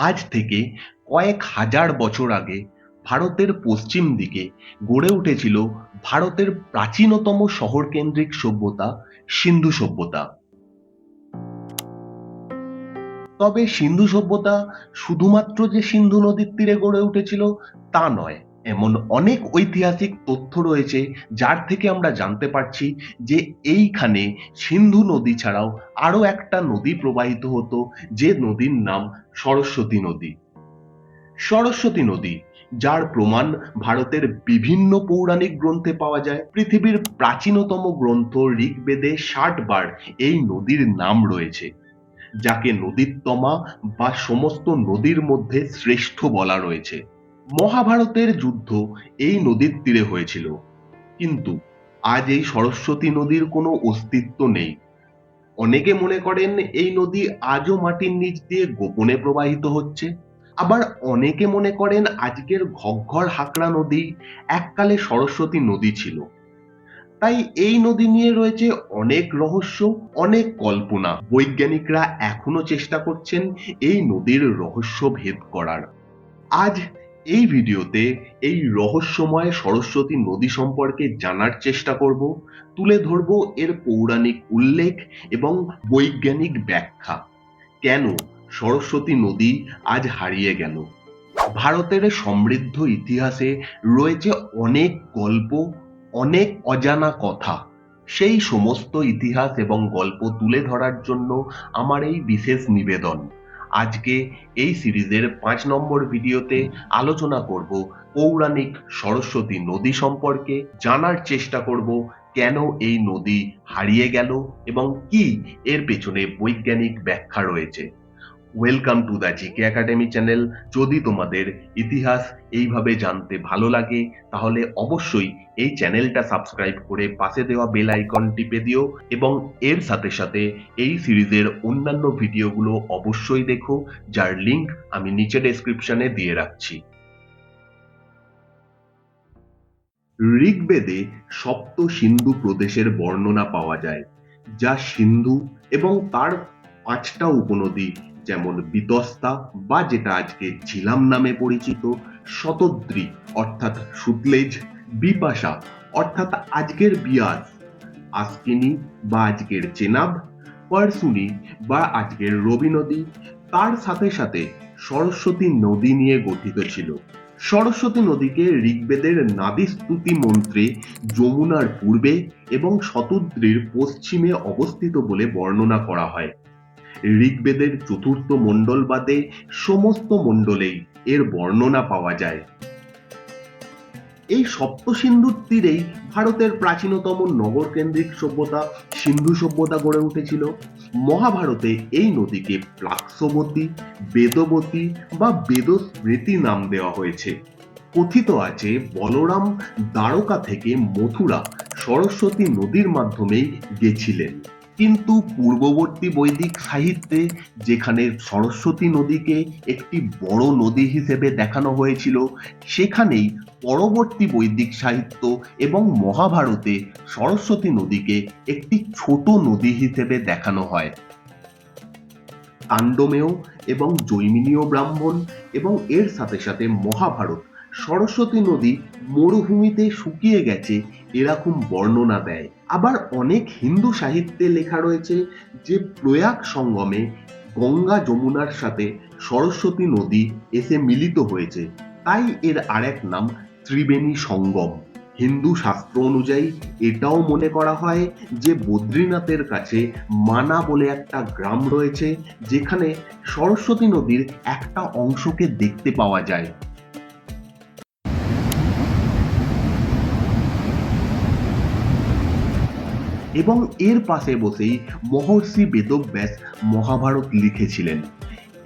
আজ থেকে কয়েক হাজার বছর আগে ভারতের পশ্চিম দিকে গড়ে উঠেছিল ভারতের প্রাচীনতম শহরকেন্দ্রিক সভ্যতা, সিন্ধু সভ্যতা। তবে সিন্ধু সভ্যতা শুধুমাত্র যে সিন্ধু নদীর তীরে গড়ে উঠেছিল তা নয় এমন অনেক ঐতিহাসিক তথ্য রয়েছে যার থেকে আমরা জানতে পারছি যে এইখানে সিন্ধু নদী ছাড়াও আরও একটা নদী প্রবাহিত হতো যে নদীর নাম সরস্বতী নদী। সরস্বতী নদী, যার প্রমাণ ভারতের বিভিন্ন পৌরাণিক গ্রন্থে পাওয়া যায়। পৃথিবীর প্রাচীনতম গ্রন্থ ঋগ্বেদে ষাট বার এই নদীর নাম রয়েছে, যাকে নদীত্তমা বা সমস্ত নদীর মধ্যে শ্রেষ্ঠ বলা রয়েছে। মহাভারতের যুদ্ধ এই নদীর তীরে হয়েছিল। কিন্তু আজ এই সরস্বতী নদীর কোনো অস্তিত্ব নেই। অনেকে মনে করেন এই নদী আজও মাটির নিচ দিয়ে গোপনে প্রবাহিত হচ্ছে। আবার অনেকে মনে করেন আজকের ঘগ্ঘর হাকড়া নদী এককালে সরস্বতী নদী ছিল। তাই এই নদী নিয়ে রয়েছে অনেক রহস্য, অনেক কল্পনা। বৈজ্ঞানিকরা এখনও চেষ্টা করছেন এই নদীর রহস্য ভেদ করার। আজ এই ভিডিওতে এই রহস্যময় সরস্বতী নদী সম্পর্কে জানার চেষ্টা করব, তুলে ধরব এর পৌরাণিক উল্লেখ এবং বৈজ্ঞানিক ব্যাখ্যা। কেন সরস্বতী নদী আজ হারিয়ে গেল? ভারতের সমৃদ্ধ ইতিহাসে রয়েছে অনেক গল্প, অনেক অজানা কথা। সেই সমস্ত ইতিহাস এবং গল্প তুলে ধরার জন্য আমার এই বিশেষ নিবেদন। আজকে এই সিরিজের পাঁচ নম্বর ভিডিওতে আলোচনা করব পৌরাণিক সরস্বতী নদী সম্পর্কে, জানার চেষ্টা করব কেন এই নদী হারিয়ে গেল এবং কি এর পেছনে বৈজ্ঞানিক ব্যাখ্যা রয়েছে। Welcome to the GK academy channel যদি তোমাদের ইতিহাস এইভাবে জানতে ভালো লাগে, তাহলে অবশ্যই এই চ্যানেলটা সাবস্ক্রাইব করে পাশে দেওয়া বেল আইকন টিপে দিও এবং এর সাথে সাথে এই সিরিজের অন্যান্য ভিডিওগুলো অবশ্যই দেখো, যার লিংক আমি নিচে ডেসক্রিপশনে দিয়ে রাখছি। ঋগ্বেদে সপ্ত সিন্ধু প্রদেশের বর্ণনা পাওয়া যায়, যা সিন্ধু এবং তার পাঁচটা উপনদী যেমন বিতস্তা বা যেটা আজকে ঝিলাম নামে পরিচিত শতদ্রি, অর্থাৎ সুতলেজ, বিপাশা, অর্থাৎ আজকের বিয়াস, আস্কিনি বা আজকের চেনাব, পারসুনি বা আজকের রবি নদী, তার সাথে সাথে সরস্বতী নদী নিয়ে গঠিত ছিল। সরস্বতী নদীকে ঋগ্বেদের নাদি স্তুতি মন্ত্রে যমুনার পূর্বে এবং শতদ্রির পশ্চিমে অবস্থিত বলে বর্ণনা করা হয়। ঋগ্বেদের চতুর্থ মণ্ডল বাদে সমস্ত মণ্ডলেই এর বর্ণনা পাওয়া যায়। এই সপ্ত সিন্ধুর তীরেই ভারতের প্রাচীনতম নগরকেন্দ্রিক সভ্যতা, সিন্ধু সভ্যতা গড়ে উঠেছিল। মহাভারতে এই নদীকে প্লাক্সবতী বেদবতী বা বেদস্মৃতি নাম দেওয়া হয়েছে। কথিত আছে, বলরাম দ্বারকা থেকে মথুরা সরস্বতী নদীর মাধ্যমেই গেছিলেন। কিন্তু পূর্ববর্তী বৈদিক সাহিত্যে যেখানে সরস্বতী নদীকে একটি বড় নদী হিসেবে দেখানো হয়েছিল, সেখানেই পরবর্তী বৈদিক সাহিত্য এবং মহাভারতে সরস্বতী নদীকে একটি ছোট নদী হিসেবে দেখানো হয়। কাণ্ডমেয় এবং জৈমিনীয় ব্রাহ্মণ এবং এর সাথে সাথে মহাভারত সরস্বতী নদী মরুভূমিতে শুকিয়ে গেছে, এরকম বর্ণনা দেয়। আবার অনেক হিন্দু সাহিত্যে লেখা রয়েছে যে প্রয়াগ সঙ্গমে গঙ্গা যমুনার সাথে সরস্বতী নদী এসে মিলিত হয়েছে। তাই এর আরেক নাম ত্রিবেণী সঙ্গম। হিন্দু শাস্ত্র অনুযায়ী এটাও মনে করা হয় যে বদ্রীনাথের কাছে মানা বলে একটা গ্রাম রয়েছে, যেখানে সরস্বতী নদীর একটা অংশকে দেখতে পাওয়া যায়। এবং এর পাশে বসেই মহর্ষি বেদব্যাস মহাভারত লিখেছিলেন।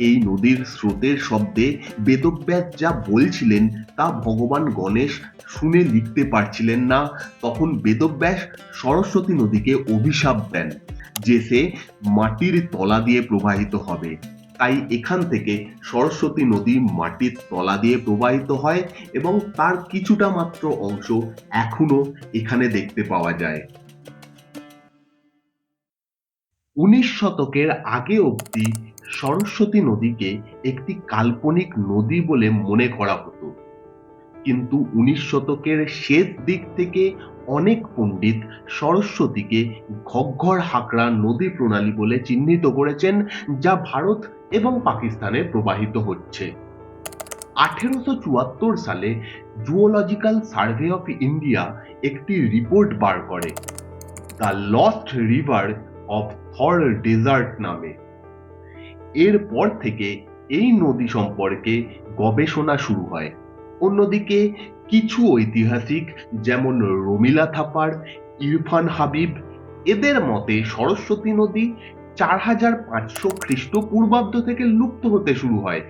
এই নদীর স্রোতের শব্দে বেদব্যাস যা বলছিলেন তা ভগবান গণেশ শুনে লিখতে পারছিলেন না। তখন বেদব্যাস সরস্বতী নদীকে অভিশাপ দেন, যে সে মাটির তলা দিয়ে প্রবাহিত হবে। তাই এখান থেকে সরস্বতী নদী মাটির তলা দিয়ে প্রবাহিত হয় এবং তার কিছুটা মাত্র অংশ এখনও এখানে দেখতে পাওয়া যায়। উনিশ শতকের আগে অবধি সরস্বতী নদীকে একটি কাল্পনিক নদী বলে মনে করা হতো। কিন্তু উনিশ শতকের শেষ দিক থেকে অনেক পণ্ডিত সরস্বতীকে ঘগ্ঘর হাকড়া নদী প্রণালী বলে চিহ্নিত করেছেন, যা ভারত এবং পাকিস্তানে প্রবাহিত হচ্ছে। আঠেরোশো চুয়াত্তর সালে জুওলজিক্যাল সার্ভে অফ ইন্ডিয়া একটি রিপোর্ট বার করে। The lost river of Thar desert নামে। এরপর থেকে এই নদী সম্পর্কে গবেষণা শুরু হয়। অন্যদিকে কিছু ঐতিহাসিক যেমন রমিলা থাপার ইরফান হাবিব, এদের মতে সরস্বতী নদী চার হাজার পাঁচশো খ্রিস্টপূর্বাব্দ থেকে লুপ্ত হতে শুরু হয়।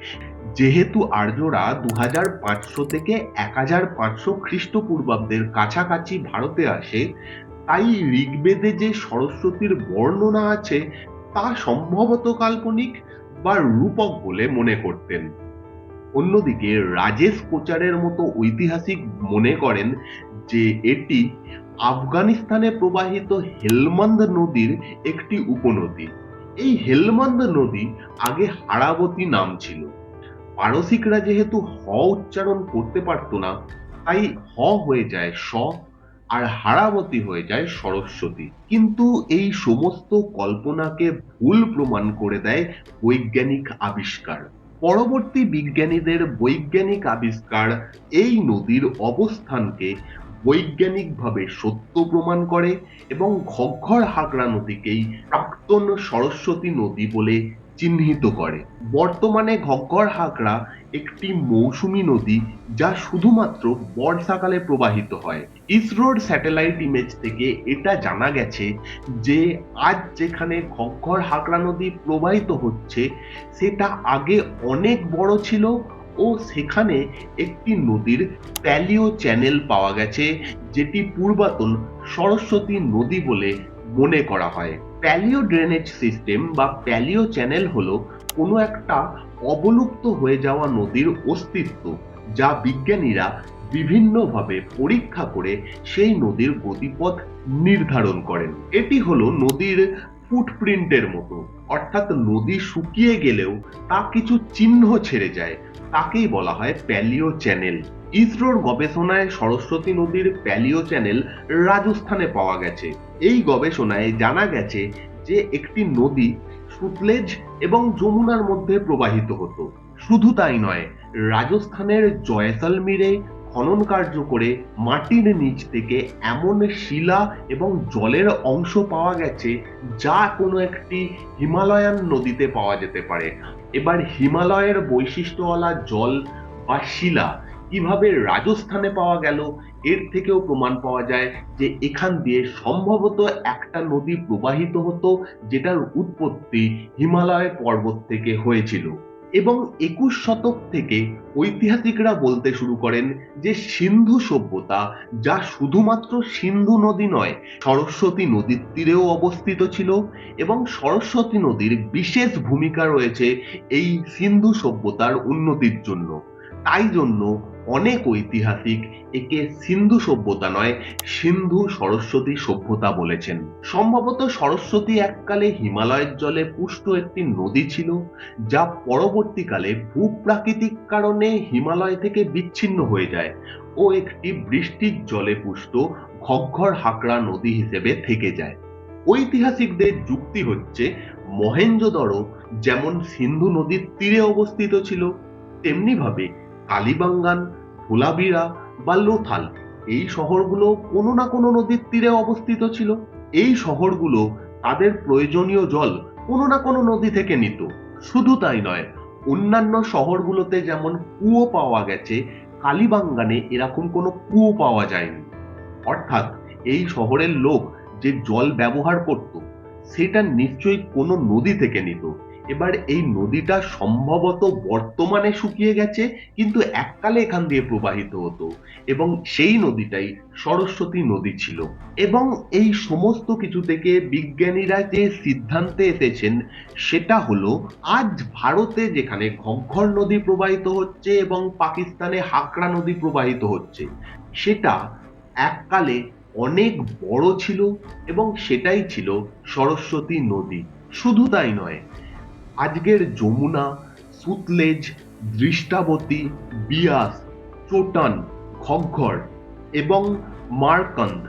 যেহেতু আর্যরা দু হাজার পাঁচশো থেকে এক হাজার পাঁচশো খ্রিস্টপূর্বাব্দের কাছাকাছি ভারতে আসে তাই ঋগ্বেদে যে সরস্বতীর বর্ণনা আছে, তা সম্ভবত কাল্পনিক বা রূপক বলে মনে করতেন। অন্যদিকে রাজেশ কোচারের মতো ঐতিহাসিক মনে করেন যে এটি আফগানিস্তানে প্রবাহিত হেলমন্দ নদীর একটি উপনদী। এই হেলমন্দ নদী আগে হারাবতী নাম ছিল। পারসিকরা যেহেতু হ উচ্চারণ করতে পারত না, তাই হ হয়ে যায় স আর হারাবতী হয়ে যায় সরস্বতী। কিন্তু এই সমস্ত কল্পনাকে ভুল প্রমাণ করে দেয় বৈজ্ঞানিক আবিষ্কার। পরবর্তী বিজ্ঞানীদের বৈজ্ঞানিক আবিষ্কার এই নদীর অবস্থানকে বৈজ্ঞানিকভাবে সত্য প্রমাণ করে এবং ঘগ্ঘর হাকড়া নদীকেই প্রাক্তন সরস্বতী নদী বলে চিহ্নিত করে। বর্তমানে ঘগ্ঘর হাকড়া একটি মৌসুমী নদী যা শুধুমাত্র বর্ষাকালে প্রবাহিত হয়। ইসরোর স্যাটেলাইট ইমেজ থেকে এটা জানা গেছে যে, আজ যেখানে ঘগ্ঘর হাকড়া নদী প্রবাহিত হচ্ছে, সেটা আগে অনেক বড় ছিল ও সেখানে একটি নদীর প্যালিও চ্যানেল পাওয়া গেছে, যেটি পূর্বাতন সরস্বতী নদী বলে মনে করা হয়। প্যালিও ড্রেনেজ সিস্টেম বা প্যালিও চ্যানেল হলো কোনো একটা অবলুপ্ত হয়ে যাওয়া নদীর অস্তিত্ব যা বিজ্ঞানীরা বিভিন্নভাবে পরীক্ষা করে সেই নদীর গতিপথ নির্ধারণ করেন। এটি হলো নদীর ফুটপ্রিন্টের মতো। অর্থাৎ নদী শুকিয়ে গেলেও তা কিছু চিহ্ন ছেড়ে যায়। তাকেই বলা হয় প্যালিও চ্যানেল। ইসরোর গবেষণায় সরস্বতী নদীর প্যালিও চ্যানেল রাজস্থানে পাওয়া গেছে। এই গবেষণায় জানা গেছে যে একটি নদী সুতলেজ এবং যমুনার মধ্যে প্রবাহিত হতো। শুধু তাই নয়, রাজস্থানের জয়সালমীরে খনন কার্য করে মাটির নিচ থেকে এমন শিলা এবং জলের অংশ পাওয়া গেছে যা কোনো একটি হিমালয়ান নদীতে পাওয়া যেতে পারে। এবার হিমালয়ের বৈশিষ্ট্যওয়ালা জল বা শিলা কীভাবে রাজস্থানে পাওয়া গেল? এর থেকেও প্রমাণ পাওয়া যায় যে এখান দিয়ে সম্ভবত একটা নদী প্রবাহিত হতো, যেটার উৎপত্তি হিমালয় পর্বত থেকে হয়েছিল। এবং একুশ শতক থেকে ঐতিহাসিকরা বলতে শুরু করেন যে সিন্ধু সভ্যতা, যা শুধুমাত্র সিন্ধু নদী নয়, সরস্বতী নদীর তীরেও অবস্থিত ছিল এবং সরস্বতী নদীর বিশেষ ভূমিকা রয়েছে এই সিন্ধু সভ্যতার উন্নতির জন্য। তাই জন্য অনেক ঐতিহাসিক, একে সিন্ধু সভ্যতা নয়, সিন্ধু সরস্বতী সভ্যতা বলেছেন। সম্ভবত সরস্বতী এককালে হিমালয়ের জলে পুষ্ট একটি নদী ছিল, যা পরবর্তীকালে ভূপ্রাকৃতিক কারণে হিমালয় থেকে বিচ্ছিন্ন হয়ে যায় ও একটি বৃষ্টির জলে পুষ্ট, ঘগ্ঘর হাকড়া নদী হিসেবে থেকে যায়। ঐতিহাসিকদের যুক্তি হচ্ছে মহেঞ্জোদড়ো যেমন সিন্ধু নদীর তীরে অবস্থিত ছিল, তেমনিভাবে কালীবাঙ্গান ধোলাবিরা বা লোথাল, এই শহরগুলো কোনো না কোনো নদীর তীরে অবস্থিত ছিল। এই শহরগুলো তাদের প্রয়োজনীয় জল কোনো না কোনো নদী থেকে নিত। শুধু তাই নয়, অন্যান্য শহরগুলোতে যেমন কুয়ো পাওয়া গেছে, কালীবাঙ্গানে এরকম কোনো কুয়ো পাওয়া যায়নি। অর্থাৎ এই শহরের লোক যে জল ব্যবহার করত, সেটা নিশ্চয়ই কোনো নদী থেকে নিত। এবার এই নদীটা সম্ভবত বর্তমানে শুকিয়ে গেছে, কিন্তু এককালে এখান দিয়ে প্রবাহিত হতো এবং সেই নদীটাই সরস্বতী নদী ছিল। এবং এই সমস্ত কিছু থেকে বিজ্ঞানীরা যে সিদ্ধান্তে এসেছেন, সেটা হলো আজ ভারতে যেখানে ঘগ্ঘর নদী প্রবাহিত হচ্ছে এবং পাকিস্তানে হাকড়া নদী প্রবাহিত হচ্ছে, সেটা এককালে অনেক বড় ছিল এবং সেটাই ছিল সরস্বতী নদী। শুধু তাই নয় আজকের যমুনা, সুতলেজ, দৃষ্টাবতী, বিয়াস, চোটান ঘগ্ঘর এবং মারকন্দ,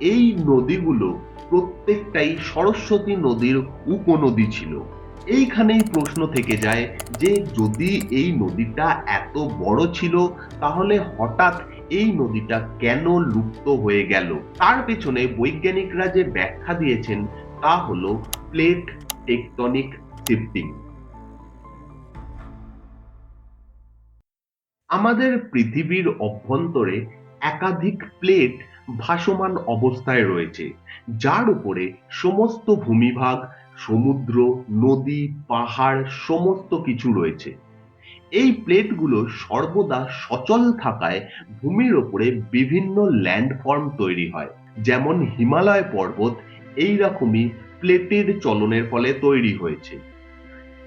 এই নদীগুলো প্রত্যেকটাই সরস্বতী নদীর উপনদী ছিল। এইখানেই প্রশ্ন থেকে যায় যে যদি এই নদীটা এত বড় ছিল, তাহলে হঠাৎ এই নদীটা কেন লুপ্ত হয়ে গেল? তার পেছনে বৈজ্ঞানিকরা যে ব্যাখ্যা দিয়েছেন, তা হলো প্লেট টেকটনিক শিফটিং আমাদের পৃথিবীর অভ্যন্তরে একাধিক প্লেট ভাসমান অবস্থায় রয়েছে, যার উপরে সমস্ত ভূমিভাগ, সমুদ্র, নদী, পাহাড়, সমস্ত কিছু রয়েছে। এই প্লেটগুলো সর্বদা সচল থাকায় ভূমির ওপরে বিভিন্ন ল্যান্ডফর্ম তৈরি হয়, যেমন হিমালয় পর্বত এই রকমই প্লেটের চলনের ফলে তৈরি হয়েছে।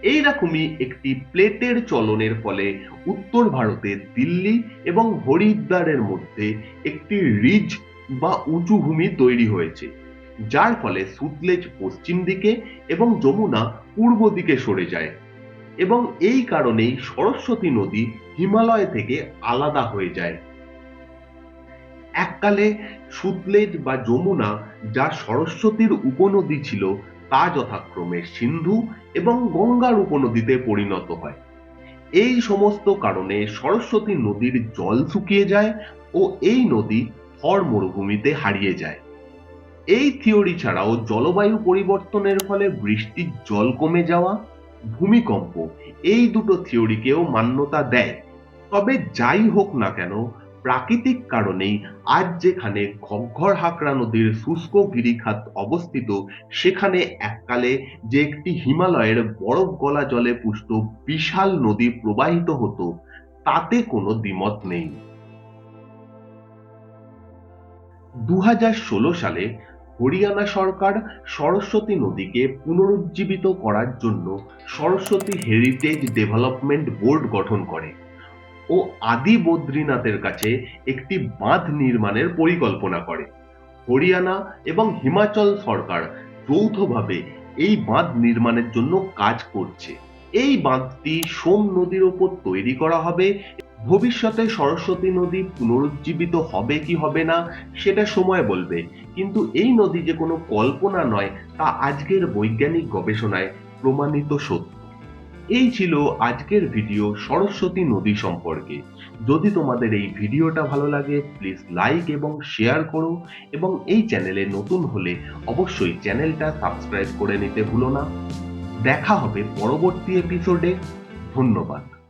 এই রকমই একটি প্লেটের চলনের ফলে উত্তর ভারতের দিল্লি এবং হরিদ্বারের মধ্যে একটি রিজ বা উঁচু ভূমি তৈরি হয়েছে, যার ফলে সুতলেজ পশ্চিম দিকে এবং যমুনা পূর্ব দিকে সরে যায় এবং এই কারণেই সরস্বতী নদী হিমালয় থেকে আলাদা হয়ে যায়। এককালে সুতলেজ বা যমুনা যা সরস্বতীর উপনদী ছিল তা যথাক্রমে সিন্ধু এবং গঙ্গার উপনদীতে পরিণত হয়। এই সমস্ত কারণে সরস্বতী নদীর জল শুকিয়ে যায় ও এই নদী থর মরুভূমিতে হারিয়ে যায়। এই থিওরি ছাড়াও জলবায়ু পরিবর্তনের ফলে বৃষ্টির জল কমে যাওয়া, ভূমিকম্প এই দুটো থিওরিকেও মান্যতা দেয়। তবে যাই হোক না কেন প্রাকৃতিক কারণেই আজ যেখানে ঘগ্ঘর হাকরা নদীর শুষ্ক গিরিখাত অবস্থিত, সেখানে এককালে যে একটি হিমালয়ের বরফ গলা জলে পুষ্ট বিশাল নদী প্রবাহিত হতো, তাতে কোনো দ্বিমত নেই। দু হাজার ষোলো সালে হরিয়ানা সরকার সরস্বতী নদীকে পুনরুজ্জীবিত করার জন্য সরস্বতী হেরিটেজ ডেভেলপমেন্ট বোর্ড গঠন করে। ও আদি বদ্রীনাথের কাছে একটি বাঁধ নির্মাণের পরিকল্পনা করে। হরিয়ানা এবং হিমাচল সরকার যৌথভাবে এই বাঁধ নির্মাণের জন্য কাজ করছে। এই বাঁধটি সোম নদীর ওপর তৈরি করা হবে। ভবিষ্যতে সরস্বতী নদী পুনরুজ্জীবিত হবে কি হবে না, সেটা সময় বলবে। কিন্তু এই নদী যে কোনো কল্পনা নয়, তা আজকের বৈজ্ঞানিক গবেষণায় প্রমাণিত সত্য। এই ছিল আজকের ভিডিও সরস্বতী নদী সম্পর্কে। যদি তোমাদের এই ভিডিওটা ভালো লাগে প্লিজ লাইক এবং শেয়ার করো এবং এই চ্যানেলে নতুন হলে অবশ্যই চ্যানেলটা সাবস্ক্রাইব করে নিতে ভুলো না। দেখা হবে পরবর্তী এপিসোডে ধন্যবাদ।